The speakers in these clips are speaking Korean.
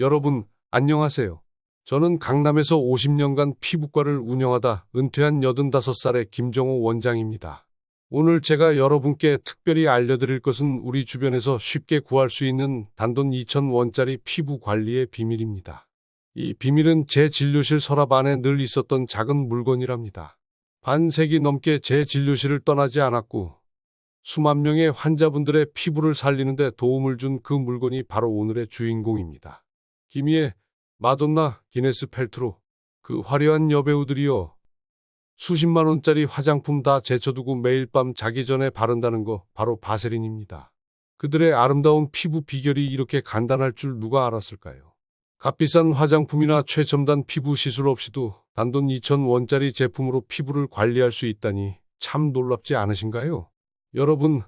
여러분, 안녕하세요. 저는 강남에서 50년간 피부과를 운영하다 은퇴한 85살의 김정호 원장입니다. 오늘 제가 여러분께 특별히 알려드릴 것은 우리 주변에서 쉽게 구할 수 있는 단돈 2,000원짜리 피부 관리의 비밀입니다. 이 비밀은 제 진료실 서랍 안에 늘 있었던 작은 물건이랍니다. 반세기 넘게 제 진료실을 떠나지 않았고 수만 명의 환자분들의 피부를 살리는데 도움을 준 그 물건이 바로 오늘의 주인공입니다. 김희애, 마돈나, 기네스 펠트로, 그 화려한 여배우들이요. 수십만 원짜리 화장품 다 제쳐두고 매일 밤 자기 전에 바른다는 거 바로 바세린입니다. 그들의 아름다운 피부 비결이 이렇게 간단할 줄 누가 알았을까요? 값비싼 화장품이나 최첨단 피부 시술 없이도 단돈 2,000원짜리 제품으로 피부를 관리할 수 있다니 참 놀랍지 않으신가요? 여러분,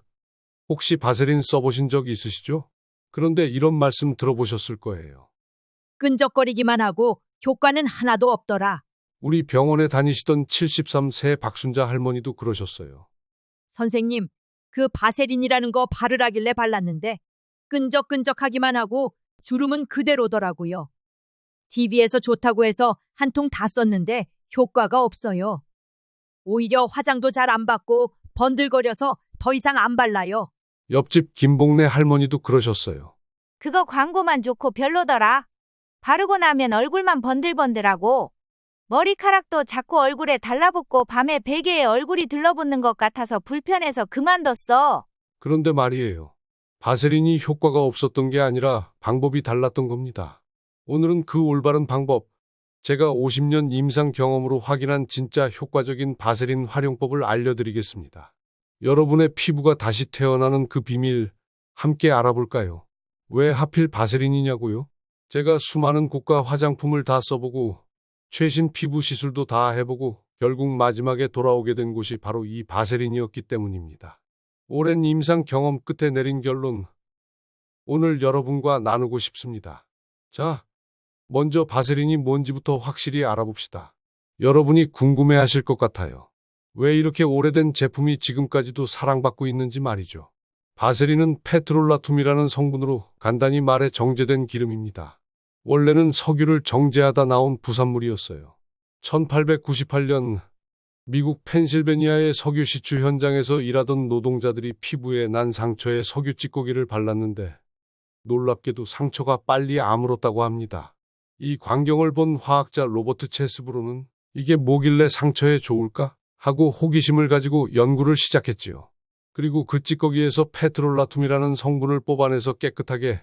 혹시 바세린 써보신 적 있으시죠? 그런데 이런 말씀 들어보셨을 거예요. 끈적거리기만 하고 효과는 하나도 없더라. 우리 병원에 다니시던 73세 박순자 할머니도 그러셨어요. 선생님, 그 바세린이라는 거 바르라길래 발랐는데 끈적끈적하기만 하고 주름은 그대로더라고요. TV에서 좋다고 해서 한 통 다 썼는데 효과가 없어요. 오히려 화장도 잘 안 받고 번들거려서 더 이상 안 발라요. 옆집 김봉래 할머니도 그러셨어요. 그거 광고만 좋고 별로더라. 바르고 나면 얼굴만 번들번들하고 머리카락도 자꾸 얼굴에 달라붙고 밤에 베개에 얼굴이 들러붙는 것 같아서 불편해서 그만뒀어. 그런데 말이에요. 바세린이 효과가 없었던 게 아니라 방법이 달랐던 겁니다. 오늘은 그 올바른 방법, 제가 50년 임상 경험으로 확인한 진짜 효과적인 바세린 활용법을 알려드리겠습니다. 여러분의 피부가 다시 태어나는 그 비밀, 함께 알아볼까요? 왜 하필 바세린이냐고요? 제가 수많은 고가 화장품을 다 써보고, 최신 피부 시술도 다 해보고, 결국 마지막에 돌아오게 된 곳이 바로 이 바세린이었기 때문입니다. 오랜 임상 경험 끝에 내린 결론, 오늘 여러분과 나누고 싶습니다. 자, 먼저 바세린이 뭔지부터 확실히 알아봅시다. 여러분이 궁금해 하실 것 같아요. 왜 이렇게 오래된 제품이 지금까지도 사랑받고 있는지 말이죠. 바세린은 페트롤라툼이라는 성분으로 간단히 말해 정제된 기름입니다. 원래는 석유를 정제하다 나온 부산물이었어요. 1898년 미국 펜실베니아의 석유 시추 현장에서 일하던 노동자들이 피부에 난 상처에 석유 찌꺼기를 발랐는데 놀랍게도 상처가 빨리 아물었다고 합니다. 이 광경을 본 화학자 로버트 체스브로는 이게 뭐길래 상처에 좋을까? 하고 호기심을 가지고 연구를 시작했지요. 그리고 그 찌꺼기에서 페트롤라툼이라는 성분을 뽑아내서 깨끗하게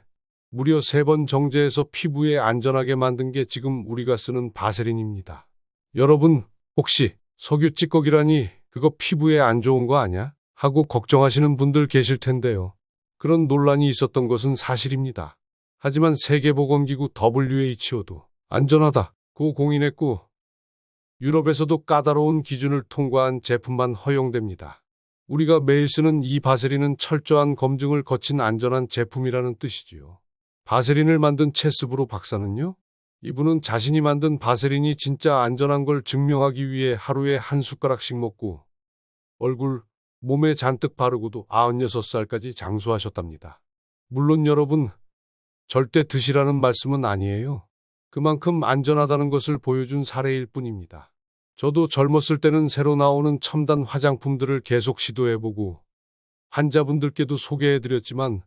무려 세 번 정제해서 피부에 안전하게 만든 게 지금 우리가 쓰는 바세린입니다. 여러분, 혹시 석유 찌꺼기라니 그거 피부에 안 좋은 거 아냐? 하고 걱정하시는 분들 계실 텐데요. 그런 논란이 있었던 것은 사실입니다. 하지만 세계보건기구 WHO도 안전하다고 공인했고 유럽에서도 까다로운 기준을 통과한 제품만 허용됩니다. 우리가 매일 쓰는 이 바세린은 철저한 검증을 거친 안전한 제품이라는 뜻이지요. 바세린을 만든 체스브로 박사는요? 이분은 자신이 만든 바세린이 진짜 안전한 걸 증명하기 위해 하루에 한 숟가락씩 먹고 얼굴, 몸에 잔뜩 바르고도 96살까지 장수하셨답니다. 물론 여러분, 절대 드시라는 말씀은 아니에요. 그만큼 안전하다는 것을 보여준 사례일 뿐입니다. 저도 젊었을 때는 새로 나오는 첨단 화장품들을 계속 시도해보고 환자분들께도 소개해드렸지만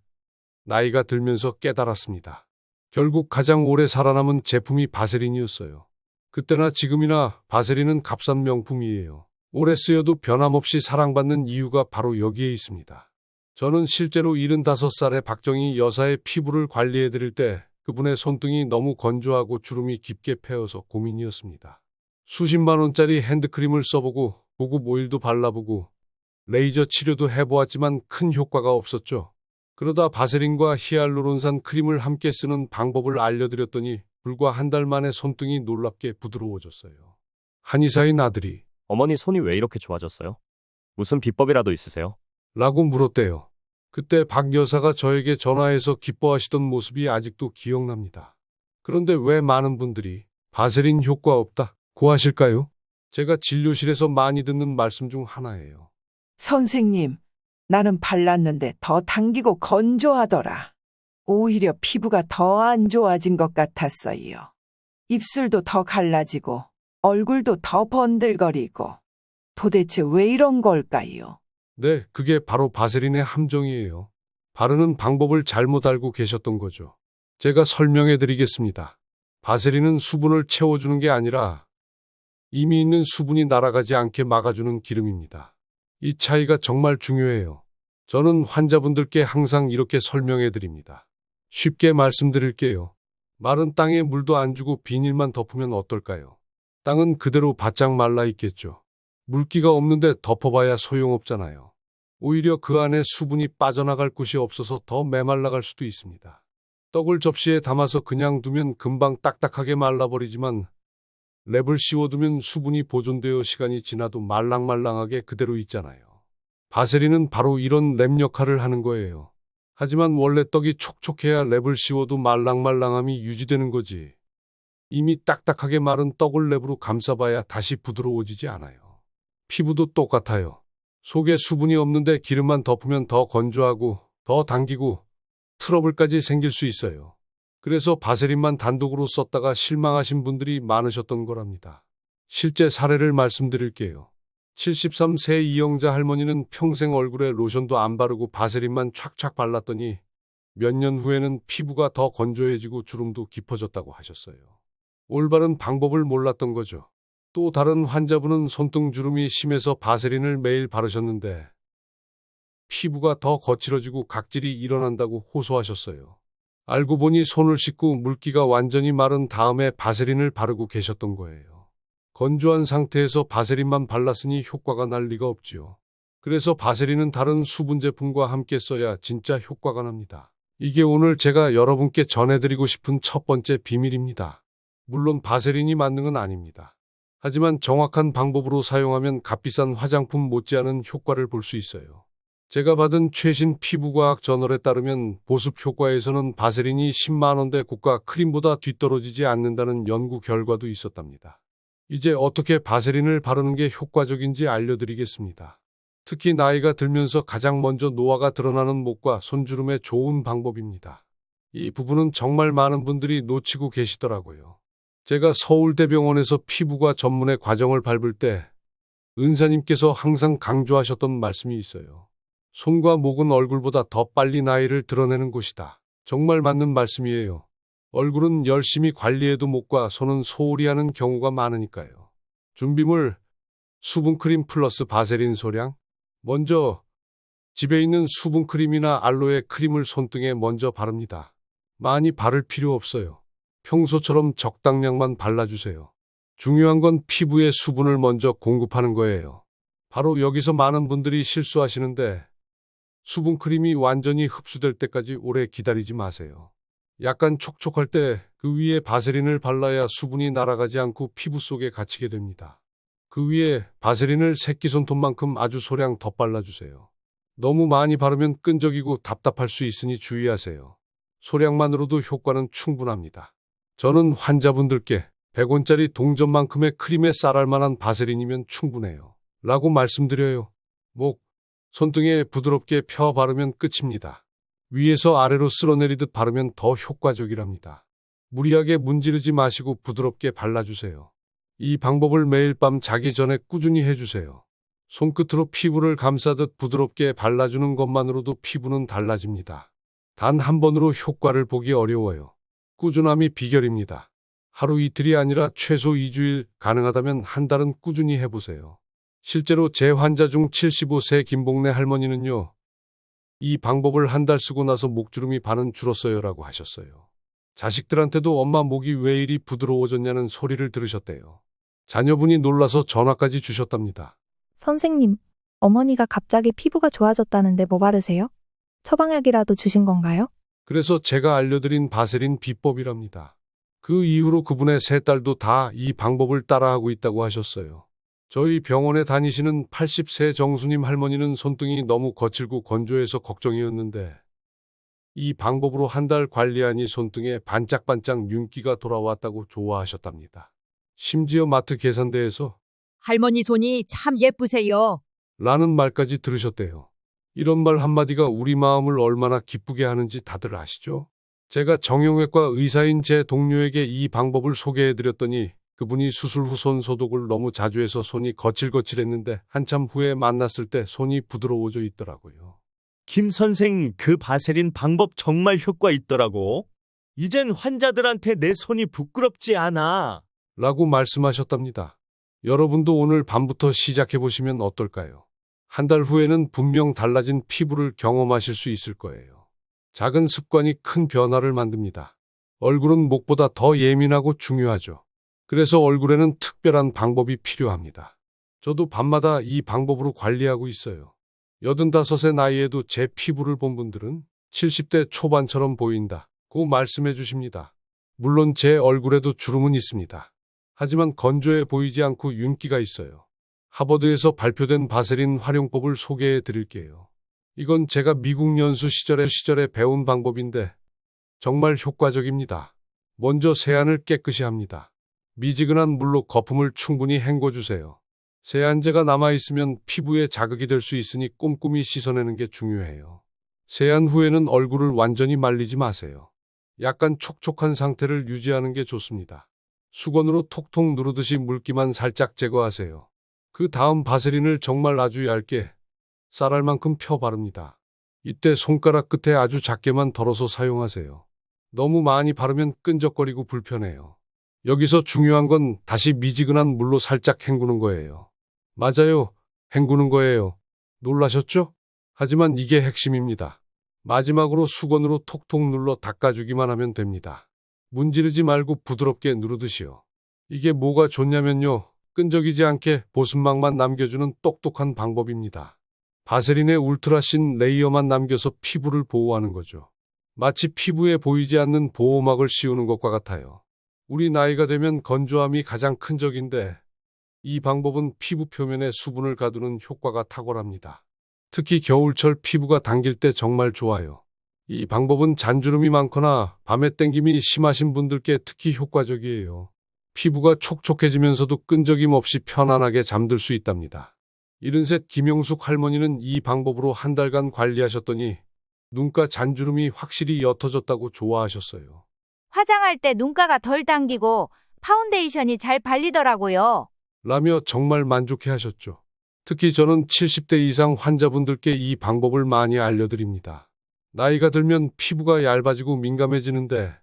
나이가 들면서 깨달았습니다. 결국 가장 오래 살아남은 제품이 바세린이었어요. 그때나 지금이나 바세린은 값싼 명품이에요. 오래 쓰여도 변함없이 사랑받는 이유가 바로 여기에 있습니다. 저는 실제로 75살의 박정희 여사의 피부를 관리해드릴 때 그분의 손등이 너무 건조하고 주름이 깊게 패여서 고민이었습니다. 수십만 원짜리 핸드크림을 써보고 고급 오일도 발라보고 레이저 치료도 해보았지만 큰 효과가 없었죠. 그러다 바세린과 히알루론산 크림을 함께 쓰는 방법을 알려드렸더니 불과 한 달 만에 손등이 놀랍게 부드러워졌어요. 한의사인 아들이 어머니 손이 왜 이렇게 좋아졌어요? 무슨 비법이라도 있으세요? 라고 물었대요. 그때 박 여사가 저에게 전화해서 기뻐하시던 모습이 아직도 기억납니다. 그런데 왜 많은 분들이 바세린 효과 없다 고 하실까요? 제가 진료실에서 많이 듣는 말씀 중 하나예요. 선생님, 나는 발랐는데 더 당기고 건조하더라. 오히려 피부가 더 안 좋아진 것 같았어요. 입술도 더 갈라지고 얼굴도 더 번들거리고 도대체 왜 이런 걸까요? 네, 그게 바로 바세린의 함정이에요. 바르는 방법을 잘못 알고 계셨던 거죠. 제가 설명해 드리겠습니다. 바세린은 수분을 채워주는 게 아니라 이미 있는 수분이 날아가지 않게 막아주는 기름입니다. 이 차이가 정말 중요해요. 저는 환자분들께 항상 이렇게 설명해 드립니다. 쉽게 말씀드릴게요. 마른 땅에 물도 안 주고 비닐만 덮으면 어떨까요? 땅은 그대로 바짝 말라 있겠죠. 물기가 없는데 덮어봐야 소용없잖아요. 오히려 그 안에 수분이 빠져나갈 곳이 없어서 더 메말라갈 수도 있습니다. 떡을 접시에 담아서 그냥 두면 금방 딱딱하게 말라버리지만 랩을 씌워두면 수분이 보존되어 시간이 지나도 말랑말랑하게 그대로 있잖아요. 바세린은 바로 이런 랩 역할을 하는 거예요. 하지만 원래 떡이 촉촉해야 랩을 씌워도 말랑말랑함이 유지되는 거지. 이미 딱딱하게 마른 떡을 랩으로 감싸봐야 다시 부드러워지지 않아요. 피부도 똑같아요. 속에 수분이 없는데 기름만 덮으면 더 건조하고 더 당기고 트러블까지 생길 수 있어요. 그래서 바세린만 단독으로 썼다가 실망하신 분들이 많으셨던 거랍니다. 실제 사례를 말씀드릴게요. 73세 이영자 할머니는 평생 얼굴에 로션도 안 바르고 바세린만 촥촥 발랐더니 몇 년 후에는 피부가 더 건조해지고 주름도 깊어졌다고 하셨어요. 올바른 방법을 몰랐던 거죠. 또 다른 환자분은 손등 주름이 심해서 바세린을 매일 바르셨는데 피부가 더 거칠어지고 각질이 일어난다고 호소하셨어요. 알고 보니 손을 씻고 물기가 완전히 마른 다음에 바세린을 바르고 계셨던 거예요. 건조한 상태에서 바세린만 발랐으니 효과가 날 리가 없지요. 그래서 바세린은 다른 수분 제품과 함께 써야 진짜 효과가 납니다. 이게 오늘 제가 여러분께 전해드리고 싶은 첫 번째 비밀입니다. 물론 바세린이 맞는 건 아닙니다. 하지만 정확한 방법으로 사용하면 값비싼 화장품 못지않은 효과를 볼 수 있어요. 제가 받은 최신 피부과학 저널에 따르면 보습 효과에서는 바세린이 10만원대 고가 크림보다 뒤떨어지지 않는다는 연구 결과도 있었답니다. 이제 어떻게 바세린을 바르는 게 효과적인지 알려드리겠습니다. 특히 나이가 들면서 가장 먼저 노화가 드러나는 목과 손주름에 좋은 방법입니다. 이 부분은 정말 많은 분들이 놓치고 계시더라고요. 제가 서울대병원에서 피부과 전문의 과정을 밟을 때 은사님께서 항상 강조하셨던 말씀이 있어요. 손과 목은 얼굴보다 더 빨리 나이를 드러내는 곳이다. 정말 맞는 말씀이에요. 얼굴은 열심히 관리해도 목과 손은 소홀히 하는 경우가 많으니까요. 준비물 수분크림 플러스 바세린 소량 먼저 집에 있는 수분크림이나 알로에 크림을 손등에 먼저 바릅니다. 많이 바를 필요 없어요. 평소처럼 적당량만 발라주세요. 중요한 건 피부에 수분을 먼저 공급하는 거예요. 바로 여기서 많은 분들이 실수하시는데 수분크림이 완전히 흡수될 때까지 오래 기다리지 마세요. 약간 촉촉할 때 그 위에 바세린을 발라야 수분이 날아가지 않고 피부 속에 갇히게 됩니다. 그 위에 바세린을 새끼손톱만큼 아주 소량 더 발라주세요. 너무 많이 바르면 끈적이고 답답할 수 있으니 주의하세요. 소량만으로도 효과는 충분합니다. 저는 환자분들께 100원짜리 동전만큼의 크림에 쌀알 만한 바세린이면 충분해요. 라고 말씀드려요. 목, 손등에 부드럽게 펴 바르면 끝입니다. 위에서 아래로 쓸어내리듯 바르면 더 효과적이랍니다. 무리하게 문지르지 마시고 부드럽게 발라주세요. 이 방법을 매일 밤 자기 전에 꾸준히 해주세요. 손끝으로 피부를 감싸듯 부드럽게 발라주는 것만으로도 피부는 달라집니다. 단 한 번으로 효과를 보기 어려워요. 꾸준함이 비결입니다. 하루 이틀이 아니라 최소 2주일, 가능하다면 한 달은 꾸준히 해보세요. 실제로 제 환자 중 75세 김복래 할머니는요, 이 방법을 한 달 쓰고 나서 목주름이 반은 줄었어요라고 하셨어요. 자식들한테도 엄마 목이 왜 이리 부드러워졌냐는 소리를 들으셨대요. 자녀분이 놀라서 전화까지 주셨답니다. 선생님, 어머니가 갑자기 피부가 좋아졌다는데 뭐 바르세요? 처방약이라도 주신 건가요? 그래서 제가 알려드린 바세린 비법이랍니다. 그 이후로 그분의 세 딸도 다 이 방법을 따라하고 있다고 하셨어요. 저희 병원에 다니시는 80세 정수님 할머니는 손등이 너무 거칠고 건조해서 걱정이었는데 이 방법으로 한 달 관리하니 손등에 반짝반짝 윤기가 돌아왔다고 좋아하셨답니다. 심지어 마트 계산대에서 할머니 손이 참 예쁘세요. 라는 말까지 들으셨대요. 이런 말 한마디가 우리 마음을 얼마나 기쁘게 하는지 다들 아시죠? 제가 정형외과 의사인 제 동료에게 이 방법을 소개해드렸더니 그분이 수술 후 손 소독을 너무 자주 해서 손이 거칠거칠했는데 한참 후에 만났을 때 손이 부드러워져 있더라고요. 김 선생 그 바세린 방법 정말 효과 있더라고. 이젠 환자들한테 내 손이 부끄럽지 않아. 라고 말씀하셨답니다. 여러분도 오늘 밤부터 시작해보시면 어떨까요? 한 달 후에는 분명 달라진 피부를 경험하실 수 있을 거예요. 작은 습관이 큰 변화를 만듭니다. 얼굴은 목보다 더 예민하고 중요하죠. 그래서 얼굴에는 특별한 방법이 필요합니다. 저도 밤마다 이 방법으로 관리하고 있어요. 85세 나이에도 제 피부를 본 분들은 70대 초반처럼 보인다. 고 말씀해 주십니다. 물론 제 얼굴에도 주름은 있습니다. 하지만 건조해 보이지 않고 윤기가 있어요. 하버드에서 발표된 바세린 활용법을 소개해 드릴게요. 이건 제가 미국 연수 시절에 시절에 배운 방법인데 정말 효과적입니다. 먼저 세안을 깨끗이 합니다. 미지근한 물로 거품을 충분히 헹궈 주세요. 세안제가 남아 있으면 피부에 자극이 될 수 있으니 꼼꼼히 씻어내는 게 중요해요. 세안 후에는 얼굴을 완전히 말리지 마세요. 약간 촉촉한 상태를 유지하는 게 좋습니다. 수건으로 톡톡 누르듯이 물기만 살짝 제거하세요. 그 다음 바세린을 정말 아주 얇게 쌀알 만큼 펴 바릅니다. 이때 손가락 끝에 아주 작게만 덜어서 사용하세요. 너무 많이 바르면 끈적거리고 불편해요. 여기서 중요한 건 다시 미지근한 물로 살짝 헹구는 거예요. 맞아요. 헹구는 거예요. 놀라셨죠? 하지만 이게 핵심입니다. 마지막으로 수건으로 톡톡 눌러 닦아주기만 하면 됩니다. 문지르지 말고 부드럽게 누르듯이요. 이게 뭐가 좋냐면요. 끈적이지 않게 보습막만 남겨주는 똑똑한 방법입니다. 바세린의 울트라신 레이어만 남겨서 피부를 보호하는 거죠. 마치 피부에 보이지 않는 보호막을 씌우는 것과 같아요. 우리 나이가 되면 건조함이 가장 큰 적인데 이 방법은 피부 표면에 수분을 가두는 효과가 탁월합니다. 특히 겨울철 피부가 당길 때 정말 좋아요. 이 방법은 잔주름이 많거나 밤에 땡김이 심하신 분들께 특히 효과적이에요. 피부가 촉촉해지면서도 끈적임 없이 편안하게 잠들 수 있답니다. 이른셋 김용숙 할머니는 이 방법으로 한 달간 관리하셨더니 눈가 잔주름이 확실히 옅어졌다고 좋아하셨어요. 화장할 때 눈가가 덜 당기고 파운데이션이 잘 발리더라고요. 라며 정말 만족해 하셨죠. 특히 저는 70대 이상 환자분들께 이 방법을 많이 알려드립니다. 나이가 들면 피부가 얇아지고 민감해지는데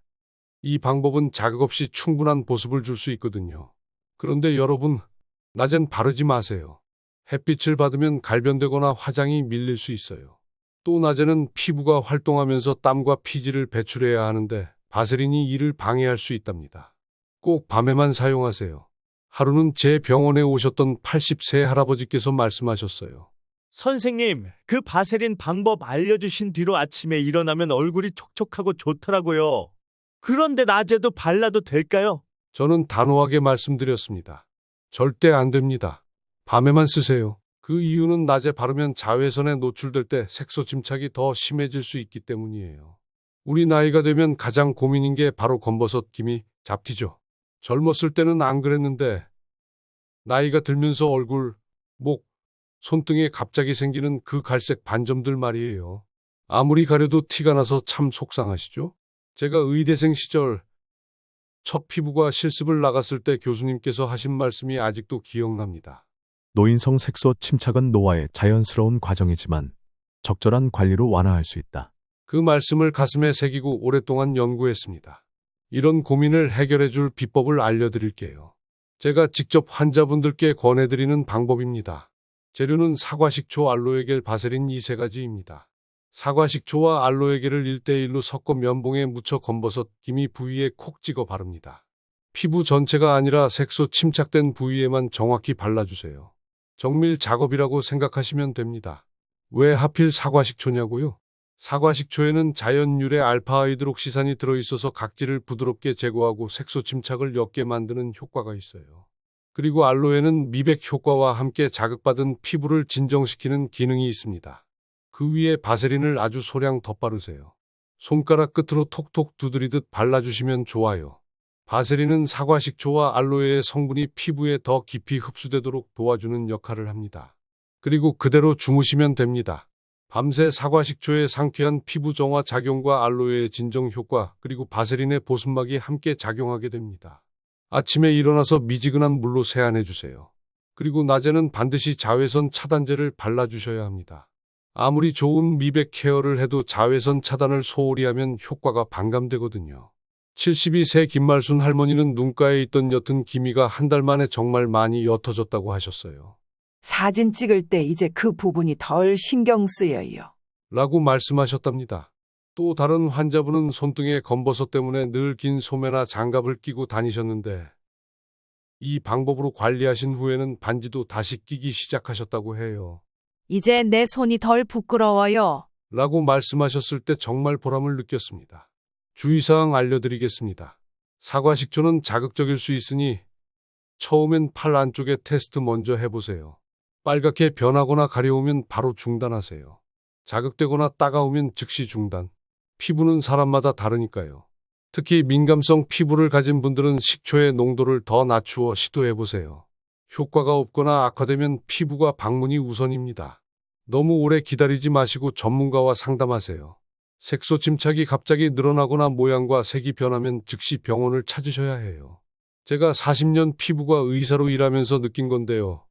이 방법은 자극 없이 충분한 보습을 줄 수 있거든요. 그런데 여러분, 낮엔 바르지 마세요. 햇빛을 받으면 갈변되거나 화장이 밀릴 수 있어요. 또 낮에는 피부가 활동하면서 땀과 피지를 배출해야 하는데 바세린이 이를 방해할 수 있답니다. 꼭 밤에만 사용하세요. 하루는 제 병원에 오셨던 80세 할아버지께서 말씀하셨어요. 선생님, 그 바세린 방법 알려주신 뒤로 아침에 일어나면 얼굴이 촉촉하고 좋더라고요. 그런데 낮에도 발라도 될까요? 저는 단호하게 말씀드렸습니다. 절대 안 됩니다. 밤에만 쓰세요. 그 이유는 낮에 바르면 자외선에 노출될 때 색소 침착이 더 심해질 수 있기 때문이에요. 우리 나이가 되면 가장 고민인 게 바로 검버섯 김이 잡티죠. 젊었을 때는 안 그랬는데 나이가 들면서 얼굴, 목, 손등에 갑자기 생기는 그 갈색 반점들 말이에요. 아무리 가려도 티가 나서 참 속상하시죠? 제가 의대생 시절 첫 피부과 실습을 나갔을 때 교수님께서 하신 말씀이 아직도 기억납니다. 노인성 색소 침착은 노화의 자연스러운 과정이지만 적절한 관리로 완화할 수 있다. 그 말씀을 가슴에 새기고 오랫동안 연구했습니다. 이런 고민을 해결해 줄 비법을 알려드릴게요. 제가 직접 환자분들께 권해드리는 방법입니다. 재료는 사과 식초, 알로에겔, 바세린 이 세 가지입니다. 사과 식초와 알로에겔을 1대1로 섞어 면봉에 묻혀 검버섯, 김이 부위에 콕 찍어 바릅니다. 피부 전체가 아니라 색소 침착된 부위에만 정확히 발라주세요. 정밀 작업이라고 생각하시면 됩니다. 왜 하필 사과 식초냐고요? 사과 식초에는 자연 유래 알파하이드록시산이 들어있어서 각질을 부드럽게 제거하고 색소 침착을 옅게 만드는 효과가 있어요. 그리고 알로에는 미백 효과와 함께 자극받은 피부를 진정시키는 기능이 있습니다. 그 위에 바세린을 아주 소량 덧바르세요. 손가락 끝으로 톡톡 두드리듯 발라주시면 좋아요. 바세린은 사과 식초와 알로에의 성분이 피부에 더 깊이 흡수되도록 도와주는 역할을 합니다. 그리고 그대로 주무시면 됩니다. 밤새 사과 식초의 상쾌한 피부 정화 작용과 알로에의 진정 효과, 그리고 바세린의 보습막이 함께 작용하게 됩니다. 아침에 일어나서 미지근한 물로 세안해 주세요. 그리고 낮에는 반드시 자외선 차단제를 발라주셔야 합니다. 아무리 좋은 미백 케어를 해도 자외선 차단을 소홀히 하면 효과가 반감되거든요. 72세 김말순 할머니는 눈가에 있던 옅은 기미가 한 달 만에 정말 많이 옅어졌다고 하셨어요. 사진 찍을 때 이제 그 부분이 덜 신경 쓰여요. 라고 말씀하셨답니다. 또 다른 환자분은 손등에 검버섯 때문에 늘 긴 소매나 장갑을 끼고 다니셨는데 이 방법으로 관리하신 후에는 반지도 다시 끼기 시작하셨다고 해요. 이제 내 손이 덜 부끄러워요. 라고 말씀하셨을 때 정말 보람을 느꼈습니다. 주의사항 알려드리겠습니다. 사과 식초는 자극적일 수 있으니 처음엔 팔 안쪽에 테스트 먼저 해보세요. 빨갛게 변하거나 가려우면 바로 중단하세요. 자극되거나 따가우면 즉시 중단. 피부는 사람마다 다르니까요. 특히 민감성 피부를 가진 분들은 식초의 농도를 더 낮추어 시도해보세요. 효과가 없거나 악화되면 피부가 방문이 우선입니다. 너무 오래 기다리지 마시고 전문가와 상담하세요. 색소 침착이 갑자기 늘어나거나 모양과 색이 변하면 즉시 병원을 찾으셔야 해요. 제가 40년 피부과 의사로 일하면서 느낀 건데요.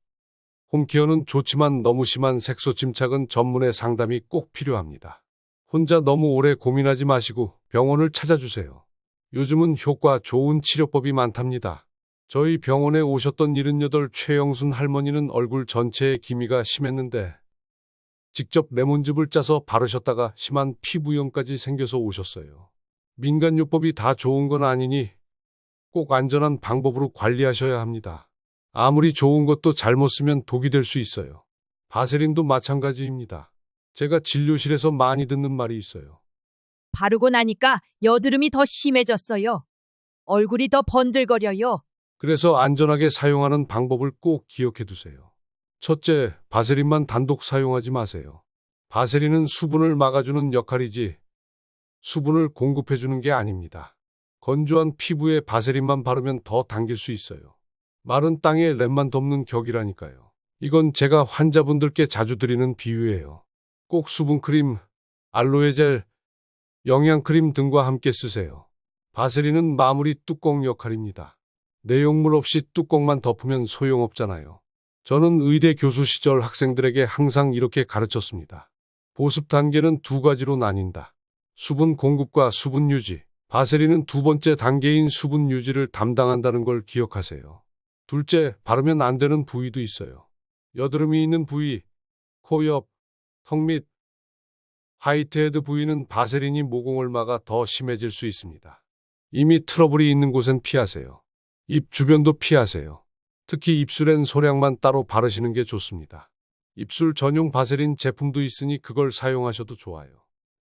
홈케어는 좋지만 너무 심한 색소 침착은 전문의 상담이 꼭 필요합니다. 혼자 너무 오래 고민하지 마시고 병원을 찾아주세요. 요즘은 효과 좋은 치료법이 많답니다. 저희 병원에 오셨던 78 최영순 할머니는 얼굴 전체에 기미가 심했는데 직접 레몬즙을 짜서 바르셨다가 심한 피부염까지 생겨서 오셨어요. 민간요법이 다 좋은 건 아니니 꼭 안전한 방법으로 관리하셔야 합니다. 아무리 좋은 것도 잘못 쓰면 독이 될 수 있어요. 바세린도 마찬가지입니다. 제가 진료실에서 많이 듣는 말이 있어요. 바르고 나니까 여드름이 더 심해졌어요. 얼굴이 더 번들거려요. 그래서 안전하게 사용하는 방법을 꼭 기억해 두세요. 첫째, 바세린만 단독 사용하지 마세요. 바세린은 수분을 막아주는 역할이지 수분을 공급해 주는 게 아닙니다. 건조한 피부에 바세린만 바르면 더 당길 수 있어요. 마른 땅에 랩만 덮는 격이라니까요. 이건 제가 환자분들께 자주 드리는 비유예요. 꼭 수분크림, 알로에젤, 영양크림 등과 함께 쓰세요. 바세린은 마무리 뚜껑 역할입니다. 내용물 없이 뚜껑만 덮으면 소용없잖아요. 저는 의대 교수 시절 학생들에게 항상 이렇게 가르쳤습니다. 보습 단계는 두 가지로 나뉜다. 수분 공급과 수분 유지. 바세린은 두 번째 단계인 수분 유지를 담당한다는 걸 기억하세요. 둘째, 바르면 안 되는 부위도 있어요. 여드름이 있는 부위, 코 옆, 턱 밑, 화이트헤드 부위는 바세린이 모공을 막아 더 심해질 수 있습니다. 이미 트러블이 있는 곳엔 피하세요. 입 주변도 피하세요. 특히 입술엔 소량만 따로 바르시는 게 좋습니다. 입술 전용 바세린 제품도 있으니 그걸 사용하셔도 좋아요.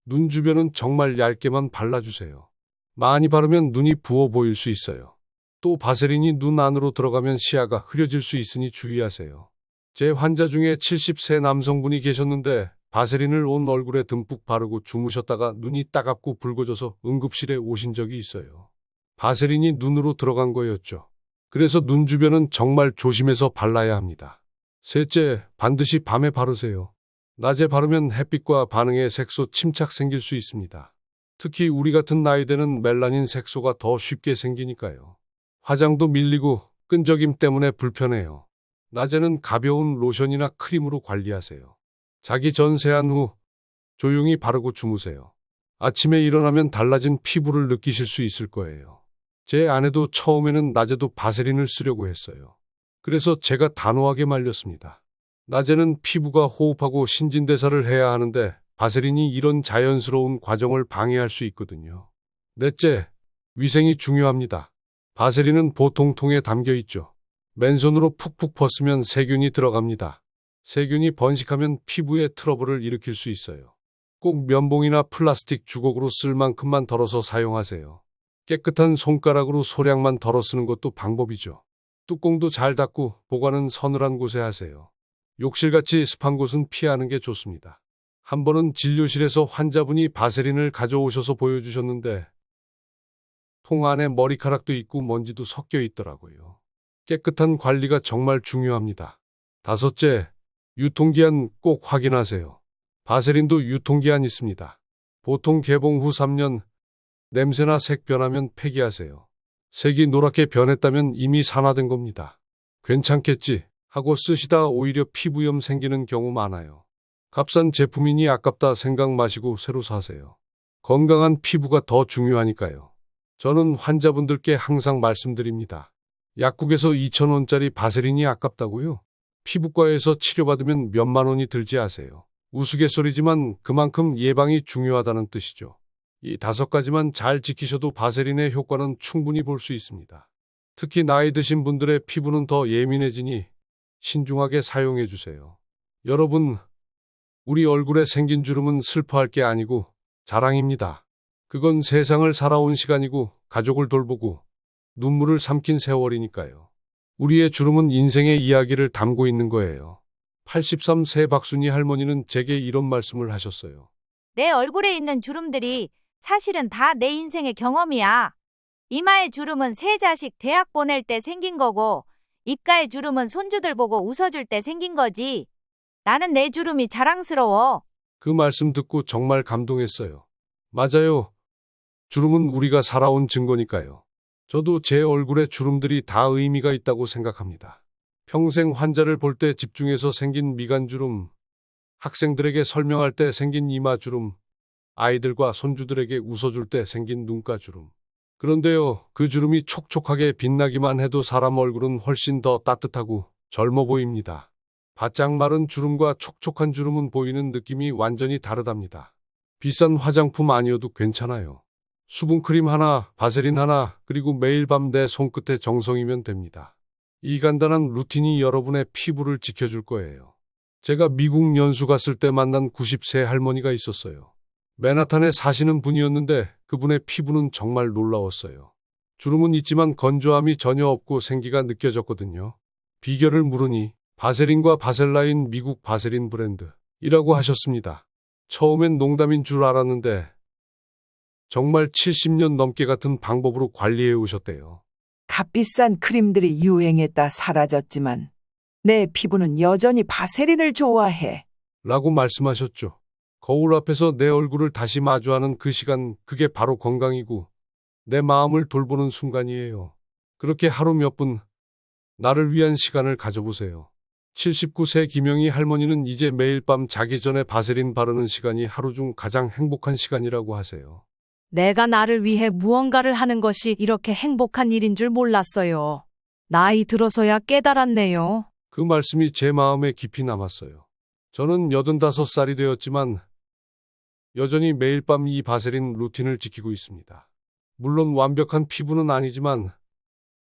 눈 주변은 정말 얇게만 발라주세요. 많이 바르면 눈이 부어 보일 수 있어요. 또 바세린이 눈 안으로 들어가면 시야가 흐려질 수 있으니 주의하세요. 제 환자 중에 70세 남성분이 계셨는데 바세린을 온 얼굴에 듬뿍 바르고 주무셨다가 눈이 따갑고 붉어져서 응급실에 오신 적이 있어요. 바세린이 눈으로 들어간 거였죠. 그래서 눈 주변은 정말 조심해서 발라야 합니다. 셋째, 반드시 밤에 바르세요. 낮에 바르면 햇빛과 반응에 색소 침착 생길 수 있습니다. 특히 우리 같은 나이대는 멜라닌 색소가 더 쉽게 생기니까요. 화장도 밀리고 끈적임 때문에 불편해요. 낮에는 가벼운 로션이나 크림으로 관리하세요. 자기 전 세안 후 조용히 바르고 주무세요. 아침에 일어나면 달라진 피부를 느끼실 수 있을 거예요. 제 아내도 처음에는 낮에도 바세린을 쓰려고 했어요. 그래서 제가 단호하게 말렸습니다. 낮에는 피부가 호흡하고 신진대사를 해야 하는데 바세린이 이런 자연스러운 과정을 방해할 수 있거든요. 넷째, 위생이 중요합니다. 바세린은 보통 통에 담겨 있죠. 맨손으로 푹푹 벗으면 세균이 들어갑니다. 세균이 번식하면 피부에 트러블을 일으킬 수 있어요. 꼭 면봉이나 플라스틱 주걱으로 쓸 만큼만 덜어서 사용하세요. 깨끗한 손가락으로 소량만 덜어 쓰는 것도 방법이죠. 뚜껑도 잘 닫고 보관은 서늘한 곳에 하세요. 욕실같이 습한 곳은 피하는 게 좋습니다. 한 번은 진료실에서 환자분이 바세린을 가져오셔서 보여주셨는데 통 안에 머리카락도 있고 먼지도 섞여 있더라고요. 깨끗한 관리가 정말 중요합니다. 다섯째, 유통기한 꼭 확인하세요. 바세린도 유통기한 있습니다. 보통 개봉 후 3년 냄새나 색 변하면 폐기하세요. 색이 노랗게 변했다면 이미 산화된 겁니다. 괜찮겠지 하고 쓰시다 오히려 피부염 생기는 경우 많아요. 값싼 제품이니 아깝다 생각 마시고 새로 사세요. 건강한 피부가 더 중요하니까요. 저는 환자분들께 항상 말씀드립니다. 약국에서 2,000원짜리 바세린이 아깝다고요? 피부과에서 치료받으면 몇만 원이 들지 아세요. 우스갯소리지만 그만큼 예방이 중요하다는 뜻이죠. 이 다섯 가지만 잘 지키셔도 바세린의 효과는 충분히 볼 수 있습니다. 특히 나이 드신 분들의 피부는 더 예민해지니 신중하게 사용해 주세요. 여러분, 우리 얼굴에 생긴 주름은 슬퍼할 게 아니고 자랑입니다. 그건 세상을 살아온 시간이고 가족을 돌보고 눈물을 삼킨 세월이니까요. 우리의 주름은 인생의 이야기를 담고 있는 거예요. 83세 박순희 할머니는 제게 이런 말씀을 하셨어요. 내 얼굴에 있는 주름들이 사실은 다 내 인생의 경험이야. 이마의 주름은 새 자식 대학 보낼 때 생긴 거고, 입가의 주름은 손주들 보고 웃어줄 때 생긴 거지. 나는 내 주름이 자랑스러워. 그 말씀 듣고 정말 감동했어요. 맞아요. 주름은 우리가 살아온 증거니까요. 저도 제 얼굴에 주름들이 다 의미가 있다고 생각합니다. 평생 환자를 볼 때 집중해서 생긴 미간 주름, 학생들에게 설명할 때 생긴 이마 주름, 아이들과 손주들에게 웃어줄 때 생긴 눈가 주름. 그런데요, 그 주름이 촉촉하게 빛나기만 해도 사람 얼굴은 훨씬 더 따뜻하고 젊어 보입니다. 바짝 마른 주름과 촉촉한 주름은 보이는 느낌이 완전히 다르답니다. 비싼 화장품 아니어도 괜찮아요. 수분크림 하나, 바세린 하나, 그리고 매일 밤 내 손끝에 정성이면 됩니다. 이 간단한 루틴이 여러분의 피부를 지켜줄 거예요. 제가 미국 연수 갔을 때 만난 90세 할머니가 있었어요. 맨하탄에 사시는 분이었는데 그분의 피부는 정말 놀라웠어요. 주름은 있지만 건조함이 전혀 없고 생기가 느껴졌거든요. 비결을 물으니 바세린과 바셀라인 미국 바세린 브랜드이라고 하셨습니다. 처음엔 농담인 줄 알았는데 정말 70년 넘게 같은 방법으로 관리해 오셨대요. 값비싼 크림들이 유행했다 사라졌지만 내 피부는 여전히 바세린을 좋아해. 라고 말씀하셨죠. 거울 앞에서 내 얼굴을 다시 마주하는 그 시간, 그게 바로 건강이고 내 마음을 돌보는 순간이에요. 그렇게 하루 몇 분 나를 위한 시간을 가져보세요. 79세 김영희 할머니는 이제 매일 밤 자기 전에 바세린 바르는 시간이 하루 중 가장 행복한 시간이라고 하세요. 내가 나를 위해 무언가를 하는 것이 이렇게 행복한 일인 줄 몰랐어요. 나이 들어서야 깨달았네요. 그 말씀이 제 마음에 깊이 남았어요. 저는 85살이 되었지만 여전히 매일 밤 이 바세린 루틴을 지키고 있습니다. 물론 완벽한 피부는 아니지만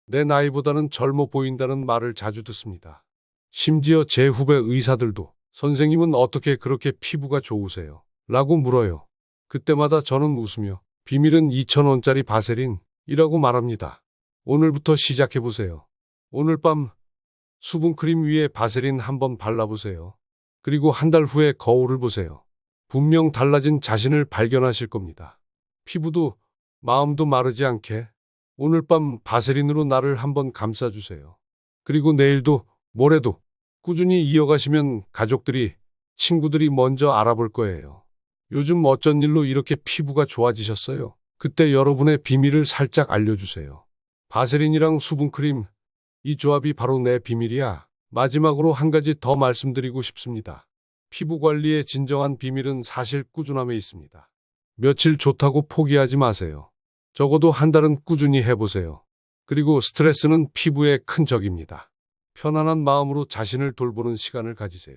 내 나이보다는 젊어 보인다는 말을 자주 듣습니다. 심지어 제 후배 의사들도 선생님은 어떻게 그렇게 피부가 좋으세요? 라고 물어요. 그때마다 저는 웃으며 비밀은 2,000원짜리 바세린이라고 말합니다. 오늘부터 시작해보세요. 오늘 밤 수분크림 위에 바세린 한번 발라보세요. 그리고 한 달 후에 거울을 보세요. 분명 달라진 자신을 발견하실 겁니다. 피부도 마음도 마르지 않게 오늘 밤 바세린으로 나를 한번 감싸주세요. 그리고 내일도 모레도 꾸준히 이어가시면 가족들이 친구들이 먼저 알아볼 거예요. 요즘 어쩐 일로 이렇게 피부가 좋아지셨어요? 그때 여러분의 비밀을 살짝 알려주세요. 바세린이랑 수분크림, 이 조합이 바로 내 비밀이야. 마지막으로 한 가지 더 말씀드리고 싶습니다. 피부 관리의 진정한 비밀은 사실 꾸준함에 있습니다. 며칠 좋다고 포기하지 마세요. 적어도 한 달은 꾸준히 해보세요. 그리고 스트레스는 피부의 큰 적입니다. 편안한 마음으로 자신을 돌보는 시간을 가지세요.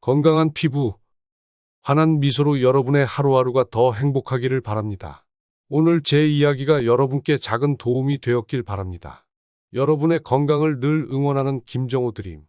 건강한 피부, 환한 미소로 여러분의 하루하루가 더 행복하기를 바랍니다. 오늘 제 이야기가 여러분께 작은 도움이 되었길 바랍니다. 여러분의 건강을 늘 응원하는 김정호 드림.